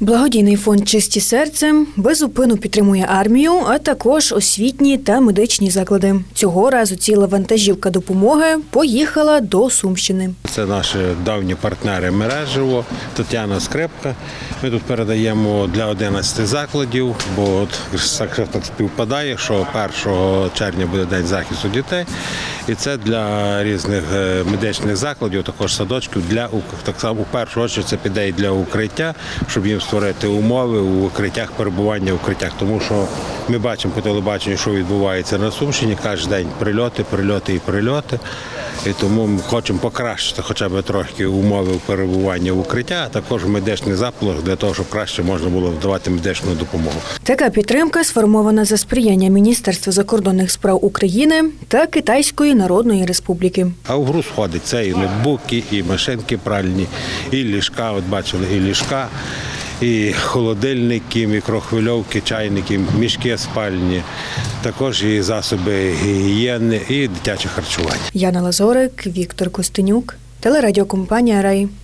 Благодійний фонд Чисті серце безупину підтримує армію, а також освітні та медичні заклади. Цього разу ціла вантажівка допомоги поїхала до Сумщини. Це наші давні партнери мережево, Тетяна Скрипка. Ми тут передаємо для 11 закладів, бо от так співпадає, що 1 червня буде день захисту дітей, і це для різних е, медичних закладів, також садочків для так само у першу чергу це піде і для укриття, щоб їм створити умови у укриттях перебування в укриттях. Тому що ми бачимо по телебаченню, що відбувається на Сумщині. Кожен день прильоти, прильоти і прильоти. І тому ми хочемо покращити хоча б трохи умови перебування в укриття, а також в медичних закладах для того, щоб краще можна було вдавати медичну допомогу. Така підтримка сформована за сприяння Міністерства закордонних справ України та Китайської Народної Республіки. А в гру сходить це і ноутбуки, і машинки пральні, і ліжка. От бачили, і ліжка, і холодильники, мікрохвильовки, чайники, мішки спальні, також і засоби гігієни, і дитяче харчування. Яна Лазорик, Віктор Костенюк, телерадіокомпанія Рай.